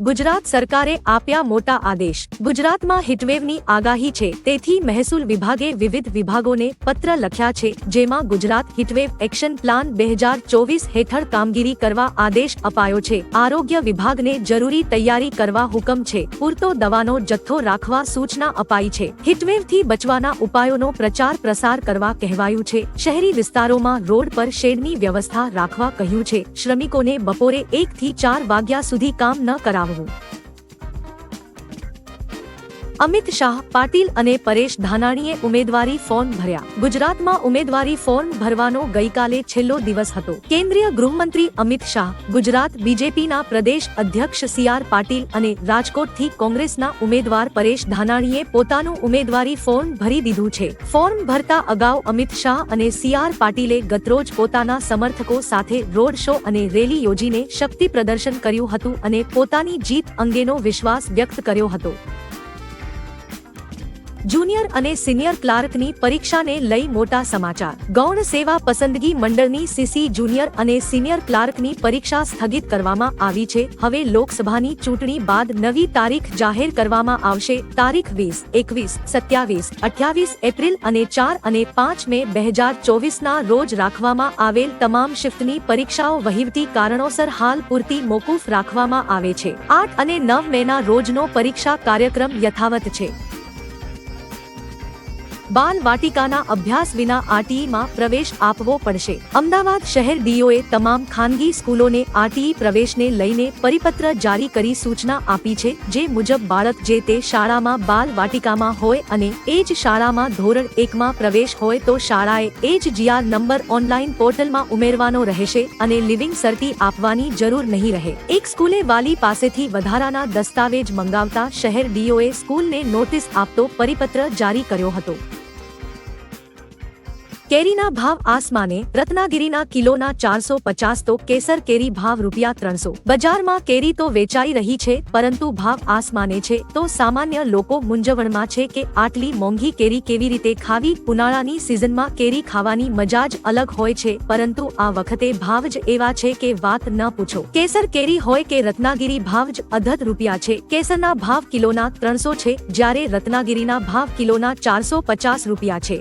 ગુજરાત સરકારે આપ્યા મોટા આદેશ. ગુજરાતમાં હીટવેવની આગાહી છે. તેથી મહેસૂલ વિભાગે વિવિધ વિભાગોને પત્ર લખ્યા છે, જેમાં ગુજરાત હીટવેવ એક્શન પ્લાન બે હજાર ચોવીસ હેઠળ કામગીરી કરવા આદેશ અપાયો છે. આરોગ્ય વિભાગને જરૂરી તૈયારી કરવા હુકમ છે. પૂરતો દવાનો જથ્થો રાખવા સૂચના અપાઈ છે. હીટવેવથી બચવાના ઉપાયોનો પ્રચાર પ્રસાર કરવા કહેવાયું છે. શહેરી વિસ્તારોમાં રોડ પર શેડની વ્યવસ્થા રાખવા કહ્યું છે. શ્રમિકોને બપોરે એક થી ચાર વાગ્યા સુધી કામ ન ஆகும் અમિત શાહ, પાટીલ અને પરેશ ધાનાણીએ ઉમેદવારી ફોર્મ ભર્યા. ગુજરાતમાં ઉમેદવારી ફોર્મ ભરવાનો ગઈકાલે છેલ્લો દિવસ હતો. કેન્દ્રીય ગૃહમંત્રી અમિત શાહ, ગુજરાત બીજેપીના પ્રદેશ અધ્યક્ષ સી આર પાટીલ અને રાજકોટથી કોંગ્રેસના ઉમેદવાર પરેશ ધાનાણીએ પોતાનું ઉમેદવારી ફોર્મ ભરી દીધું છે. ફોર્મ ભરતા અગાઉ અમિત શાહ અને સી આર પાટીલે ગતરોજ પોતાના સમર્થકો સાથે રોડ શો અને રેલી યોજીને શક્તિ પ્રદર્શન કર્યું હતું અને પોતાની જીત અંગેનો વિશ્વાસ વ્યક્ત કર્યો હતો. જુનિયર અને સિનિયર ક્લાર્કની પરીક્ષાને લઈ મોટા સમાચાર. ગૌણ સેવા પસંદગી મંડળની સીસી જુનિયર અને સિનિયર ક્લાર્કની પરીક્ષા સ્થગિત કરવામાં આવી છે. હવે લોકસભાની ચૂંટણી બાદ નવી તારીખ જાહેર કરવામાં આવશે. તારીખ વીસ, એકવીસ, સત્યાવીસ, અઠ્યાવીસ એપ્રિલ અને ચાર અને પાંચ મે બે હજાર ચોવીસના રોજ રાખવામાં આવેલ તમામ શિફ્ટની પરીક્ષાઓ વહીવટી કારણોસર હાલ પૂરતી મોકૂફ રાખવામાં આવે છે. આઠ અને નવ મેના રોજનો પરીક્ષા કાર્યક્રમ યથાવત છે. બાલ વાટિકાના અભ્યાસ વિના આરટીઈમાં પ્રવેશ આપવો પડશે. અમદાવાદ શહેર ડીઓએ તમામ ખાનગી સ્કૂલોને આરટીઈ પ્રવેશને લઈને પરિપત્ર જારી કરી સૂચના આપી છે, જે મુજબ બાળક જે તે શાળામાં બાલ વાટિકામાં હોય અને એ જ શાળામાં ધોરણ એકમાં પ્રવેશ હોય તો શાળાએ એ જ જીઆર નંબર ઓનલાઈન પોર્ટલમાં ઉમેરવાનો રહેશે અને લિવિંગ સર્ટી આપવાની જરૂર નહીં રહે. એક સ્કૂલે વાલી પાસેથી વધારાના દસ્તાવેજ મંગાવતા શહેર ડીઓએ સ્કૂલને નોટિસ આપતો પરિપત્ર જારી કર્યો હતો. કેરીના ભાવ આસમાને રત્નાગીરીના કિલોના ચારસો પચાસ તો કેસર કેરી ભાવ રૂપિયા ત્રણસો. બજારમાં કેરી તો વેચાઈ રહી છે, પરંતુ ભાવ આસમાને છે, તો સામાન્ય લોકો મૂંઝવણમાં છે કે આટલી મોંઘી કેરી કેવી રીતે ખાવી? ઉનાળાની સિઝનમાં કેરી ખાવાની મજા જ અલગ હોય છે, પરંતુ આ વખતે ભાવ જ એવા છે કે વાત ન પૂછો. કેસર કેરી હોય કે રત્નાગીરી ભાવ જ અધત રૂપિયા છે. કેસરના ભાવ કિલોના ત્રણસો છે, જ્યારે રત્નાગીરીના ભાવ કિલોના ચારસો પચાસ રૂપિયા છે.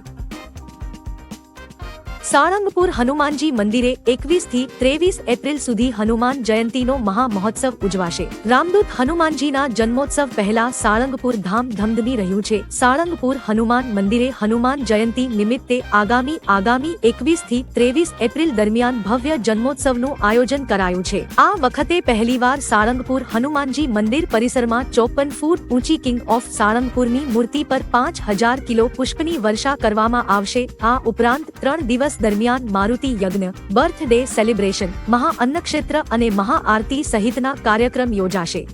સાળંગપુર હનુમાનજી મંદિરે એકવીસથી ત્રેવીસ એપ્રિલ સુધી હનુમાન જયંતીનો મહા મહોત્સવ ઉજવાશે. રામદૂત હનુમાનજીના જન્મોત્સવ પહેલા સાળંગપુર ધામ ધમધમી રહ્યું છે. સાળંગપુર હનુમાન મંદિરે હનુમાન જયંતી નિમિત્તે આગામી આગામી એકવીસથી ત્રેવીસ એપ્રિલ દરમિયાન ભવ્ય જન્મોત્સવનું આયોજન કરાયું છે. આ વખતે પહેલીવાર સાળંગપુર હનુમાનજી મંદિર પરિસરમાં ચોપન ફૂટ ઊંચી કિંગ ઓફ સાળંગપુરની મૂર્તિ પર પાંચ હજાર કિલો પુષ્પની વર્ષા કરવામાં આવશે. આ ઉપરાંત ત્રણ દિવસ દરમિયાન મારુતિ યજ્ઞ બર્થડે સેલિબ્રેશન મહા અન્નક્ષેત્ર અને મહાઆરતી સહિતના કાર્યક્રમ યોજાશે.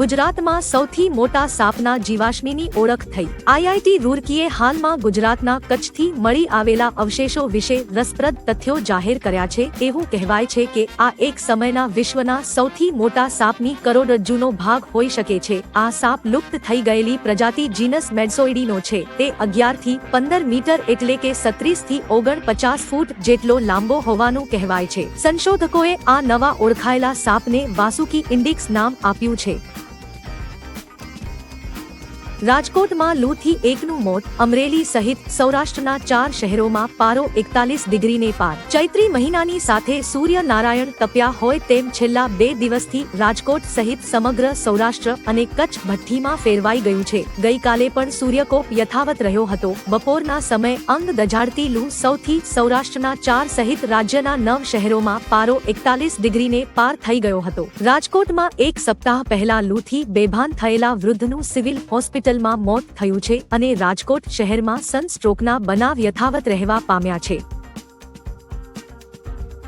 ગુજરાતમાં સૌથી મોટા સાપના જીવાશ્મીની ઓળખ થઈ. આઈઆઈટી રૂરકીએ હાલમાં ગુજરાતના કચ્છથી મળી આવેલા અવશેષો વિશે રસપ્રદ તથ્યો જાહેર કર્યા છે. એવું કહેવાય છે કે આ એક સમયના વિશ્વના સૌથી મોટા સાપની કરોડરજ્જુનો ભાગ હોઈ શકે છે. આ સાપ લુપ્ત થઈ ગયેલી પ્રજાતિ જીનસ મેડસોઇડીનો છે. તે અગિયારથી પંદર મીટર એટલે કે સત્રીસથી ઓગણ પચાસ ફૂટ જેટલો લાંબો હોવાનું કહેવાય છે. સંશોધકોએ આ નવા ઓળખાયેલા સાપને વાસુકી ઇન્ડિક્સ નામ આપ્યું છે. રાજકોટમાં લૂથી એકનું મોત, અમરેલી સહિત સૌરાષ્ટ્રના ચાર શહેરોમાં પારો એકતાલીસ ડિગ્રીને પાર. ચૈત્રી મહિનાની સાથે સૂર્ય નારાયણ તપ્યા હોય તેમ છેલ્લા બે દિવસથી રાજકોટ સહિત સમગ્ર સૌરાષ્ટ્ર અને કચ્છ ભઠ્ઠીમાં ફેરવાઈ ગયું છે. ગઈકાલે પણ સૂર્યકોપ યથાવત રહ્યો હતો. બપોરના સમય અંગ દજાડતી લૂ સૌથી સૌરાષ્ટ્રના ચાર સહિત રાજ્યના નવ શહેરોમાં પારો એકતાલીસ ડિગ્રીને પાર થઈ ગયો હતો. રાજકોટમાં એક સપ્તાહ પહેલા લૂથી બેભાન થયેલા વૃદ્ધનું સિવિલ હોસ્પિટલ હોસ્પિટલમાં મોત થયું છે અને રાજકોટ શહેરમાં સનસ્ટ્રોકના બનાવ યથાવત રહેવા પામ્યા છે.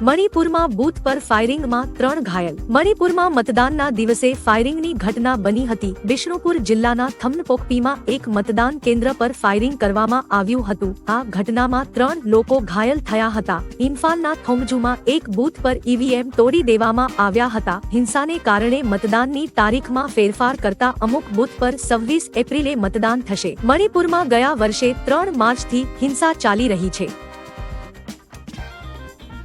મણિપુરમાં બૂથ પર ફાયરિંગમાં ત્રણ ઘાયલ. મણિપુરમાં મતદાનના દિવસે ફાયરિંગની ઘટના બની હતી. બિષ્ણુપુર જિલ્લાના થમનપોકપીમાં એક મતદાન કેન્દ્ર પર ફાયરિંગ કરવામાં આવ્યું હતું. આ ઘટનામાં ત્રણ લોકો ઘાયલ થયા હતા. ઇમ્ફાલના થોમજુમાં એક બૂથ પર ઈવીએમ તોડી દેવામાં આવ્યા હતા. હિંસાને કારણે મતદાનની તારીખમાં ફેરફાર કરતા અમુક બૂથ પર સવ્વીસ એપ્રિલે મતદાન થશે. મણિપુરમાં ગયા વર્ષે ત્રણ માર્ચથી હિંસા ચાલી રહી છે.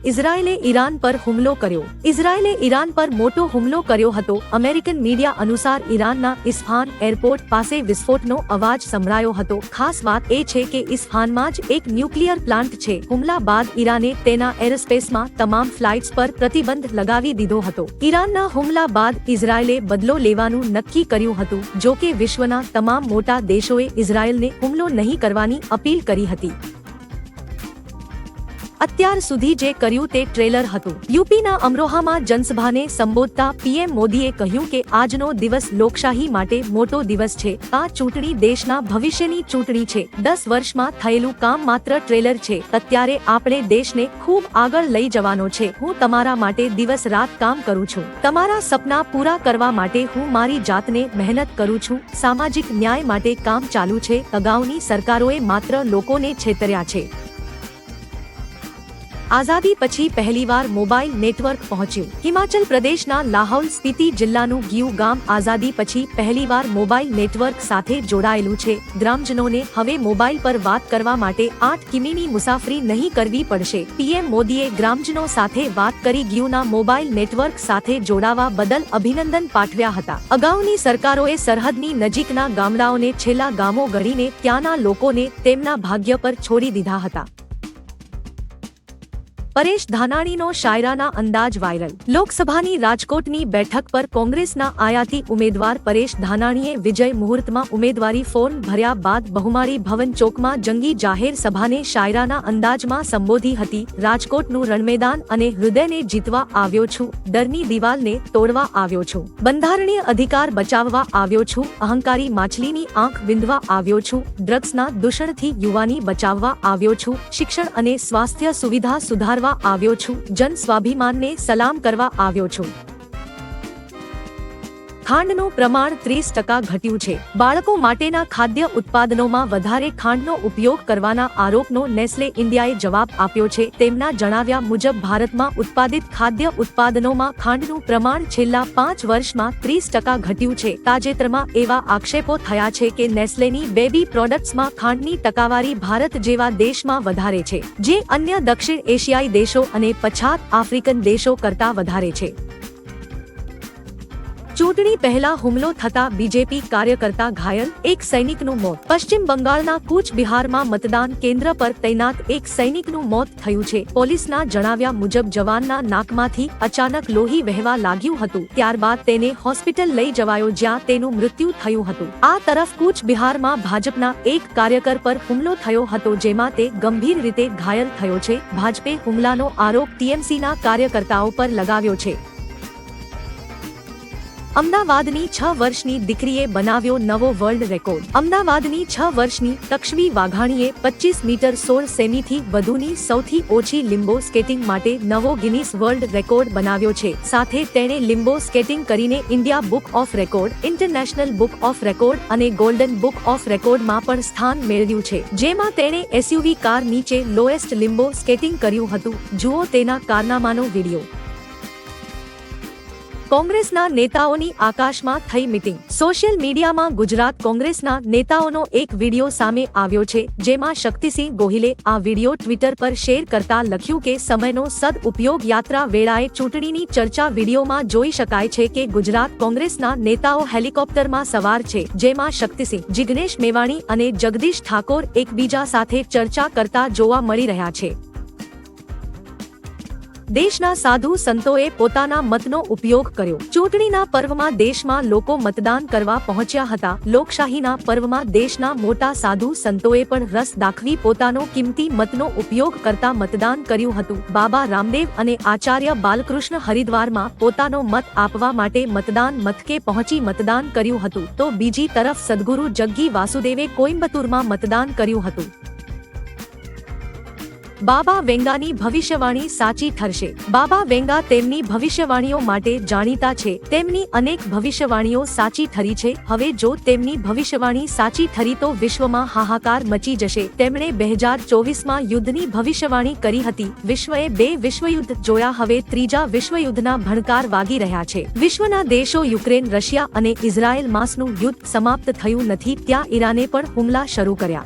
ઇઝરાયેલે ઈરાન પર હુમલો કર્યો. ઇઝરાયેલે ઈરાન પર મોટો હુમલો કર્યો હતો. અમેરિકન મીડિયા અનુસાર ઈરાનના ઇસ્ફાન એરપોર્ટ પાસે વિસ્ફોટનો અવાજ સંભળાયો હતો. ખાસ વાત એ છે કે ઇસ્ફાનમાં જ એક ન્યુક્લિયર પ્લાન્ટ છે. હુમલા બાદ ઈરાને તેના એરસ્પેસમાં તમામ ફ્લાઇટ્સ પર પ્રતિબંધ લગાવી દીધો હતો. ઈરાનના હુમલા બાદ ઇઝરાયેલે બદલો લેવાનું નક્કી કર્યું હતું. જો કે વિશ્વના તમામ મોટા દેશોએ ઇઝરાયેલને હુમલો નહીં કરવાની અપીલ કરી હતી. અત્યાર સુધી જે કર્યું તે ટ્રેલર હતું. યુપીના અમરોહામાં જનસભાને સંબોધતા પીએમ મોદીએ કહ્યું કે આજનો દિવસ લોકશાહી માટે મોટો દિવસ છે. આ ચૂંટણી દેશના ભવિષ્યની ચૂંટણી છે. દસ વર્ષમાં થયેલું કામ માત્ર ટ્રેલર છે. અત્યારે આપણે દેશને ખૂબ આગળ લઈ જવાનો છે. હું તમારા માટે દિવસ રાત કામ કરું છું. તમારા સપના પૂરા કરવા માટે હું મારી જાતને મહેનત કરું છું. સામાજિક ન્યાય માટે કામ ચાલુ છે. અગાઉની સરકારોએ માત્ર લોકોને છેતર્યા છે. આઝાદી પછી પહેલીવાર મોબાઈલ નેટવર્ક પહોંચ્યું. હિમાચલ પ્રદેશના લાહૌલ સ્પીતિ જિલ્લાનું ગીયુ ગામ આઝાદી પછી પહેલીવાર મોબાઈલ નેટવર્ક સાથે જોડાયેલું છે. ગ્રામજનોને હવે મોબાઈલ પર વાત કરવા માટે આઠ કિમીની મુસાફરી નહીં કરવી પડશે. પીએમ મોદીએ ગ્રામજનો સાથે વાત કરી ગીયુના મોબાઈલ નેટવર્ક સાથે જોડાવા બદલ અભિનંદન પાઠવ્યા હતા. અગાઉની સરકારોએ સરહદની નજીકના ગામડાઓને છેલ્લા ગામો ગણીને ત્યાંના લોકોને તેમના ભાગ્ય પર છોડી દીધા હતા. પરેશ ધાનાણીનો શાયરાના અંદાજ વાયરલ. લોકસભાની રાજકોટની બેઠક પર કોંગ્રેસના આયાતી ઉમેદવાર પરેશ ધાનાણીએ વિજય મુહૂર્તમાં ઉમેદવારી ફોર્મ ભર્યા બાદ બહુમાળી ભવન ચોકમાં જંગી જાહેર સભાને શાયરાના અંદાજમાં સંબોધી હતી. રાજકોટનું રણમેદાન અને હૃદયને જીતવા આવ્યો છું, ડરની દિવાલને તોડવા આવ્યો છું, બંધારણીય અધિકાર બચાવવા આવ્યો છું, અહંકારી માછલીની આંખ વિંધવા આવ્યો છું, ડ્રગ્સના દૂષણથી યુવાની બચાવવા આવ્યો છું, શિક્ષણ અને સ્વાસ્થ્ય સુવિધા સુધારવા આવ્યો છું. જન સ્વાભિમાનને સલામ કરવા આવ્યો છું. ખાંડનું પ્રમાણ ત્રીસ ટકા ઘટ્યું છે. બાળકો માટેના ખાદ્ય ઉત્પાદનોમાં વધારે ખાંડનો ઉપયોગ કરવાના આરોપનો નેસ્લે ઇન્ડિયાએ જવાબ આપ્યો છે. તેમના જણાવ્યા મુજબ, ભારતમાં ઉત્પાદિત ખાદ્ય ઉત્પાદનોમાં ખાંડનું પ્રમાણ છેલ્લા પાંચ વર્ષમાં ત્રીસ ટકા ઘટ્યું છે. તાજેતરમાં એવા આક્ષેપો થયા છે કે નેસ્લેની બેબી પ્રોડક્ટ્સમાં ખાંડની ટકાવારી ભારત જેવા દેશમાં વધારે છે, જે અન્ય દક્ષિણ એશિયાઈ દેશો અને પછાત આફ્રિકન દેશો કરતા વધારે છે. ચૂંટણી પહેલા હુમલો થતા બીજેપી કાર્યકર્તા ઘાયલ, એક સૈનિકનું મોત. પશ્ચિમ બંગાળના કૂચ બિહારમાં મતદાન કેન્દ્ર પર તૈનાત એક સૈનિકનું મોત થયું છે. પોલીસના જણાવ્યા મુજબ જવાનના નાકમાંથી અચાનક લોહી વહેવા લાગ્યું હતું. ત્યારબાદ તેને હોસ્પિટલ લઈ જવાયો જ્યાં તેનું મૃત્યુ થયું હતું. આ તરફ કૂચ બિહારમાં ભાજપના એક કાર્યકર પર હુમલો થયો હતો જેમાં તે ગંભીર રીતે ઘાયલ થયો છે. ભાજપે હુમલાનો આરોપ ટીએમસીના કાર્યકર્તાઓ પર લગાવ્યો છે. અમદાવાદની છ વર્ષની દીકરીએ બનાવ્યો નવો વર્લ્ડ રેકોર્ડ અમદાવાદની છ વર્ષની તક્ષવી વાઘાણીએ પચીસ મીટર સોળ સેમીથી વધુની સૌથી ઓછી લિમ્બો સ્કેટિંગ માટે નવો ગિનિસ વર્લ્ડ રેકોર્ડ બનાવ્યો છે. સાથે તેણે લિમ્બો સ્કેટિંગ કરીને India book of record, international book of record અને ગોલ્ડન બુક ઓફ રેકોર્ડમાં પણ સ્થાન મેળવ્યું છે. જેમાં તેણે એસયુવી કાર નીચે લોએસ્ટ લિમ્બો સ્કેટિંગ કર્યું હતું. જુઓ તેના કારનામાનો વીડિયો. કોંગ્રેસના નેતાઓની આકાશમાં થઈ મિટિંગ. સોશિયલ મીડિયામાં ગુજરાત કોંગ્રેસના નેતાઓનો એક વીડિયો સામે આવ્યો છે, જેમાં શક્તિસિંહ ગોહિલે આ વીડિયો ટ્વિટર પર શેર કરતા લખ્યું કે સમયનો સદઉપયોગ યાત્રા વેળાએ ચૂંટણીની ચર્ચા વિડીયોમાં જોઈ શકાય છે કે ગુજરાત કોંગ્રેસના નેતાઓ હેલિકોપ્ટરમાં સવાર છે, જેમાં શક્તિસિંહ, જિગ્નેશ મેવાણી અને જગદીશ ઠાકોર એકબીજા સાથે ચર્ચા કરતા જોવા મળી રહ્યા છે. દેશના સાધુ સંતોએ પોતાના મતનો ઉપયોગ કર્યો. ચૂંટણીના પર્વમાં દેશમાં લોકો મતદાન કરવા પહોંચ્યા હતા. લોકશાહીના પર્વમાં દેશના મોટા સાધુ સંતોએ પણ રસ દાખવી પોતાનો કિંમતી મતનો ઉપયોગ કરતા મતદાન કર્યું હતું. બાબા રામદેવ અને આચાર્ય બાલકૃષ્ણ હરિદ્વારમાં પોતાનો મત આપવા માટે મતદાન મથકે પહોંચી મતદાન કર્યું હતું. તો બીજી તરફ સદગુરુ જગ્ગી વાસુદેવે કોઇમ્બતુરમાં મતદાન કર્યું હતું. બાબા વેંગાની ભવિષ્યવાણી સાચી ઠરશે. બાબા વેંગા તેમની ભવિષ્યવાણીઓ માટે જાણીતા છે. તેમની અનેક ભવિષ્યવાણીઓ સાચી ઠરી છે. હવે જો તેમની ભવિષ્યવાણી સાચી ઠરી તો વિશ્વમાં હાહાકાર મચી જશે. તેમણે બે હજાર ચોવીસમાં યુદ્ધની ભવિષ્યવાણી કરી હતી. વિશ્વએ બે વિશ્વયુદ્ધ જોયા. હવે ત્રીજા વિશ્વયુદ્ધના ભણકાર વાગી રહ્યા છે. વિશ્વના દેશો યુક્રેન, રશિયા અને ઇઝરાયેલ માસનું યુદ્ધ સમાપ્ત થયું નથી. ત્યાં ઈરાને પણ હુમલા શરૂ કર્યા.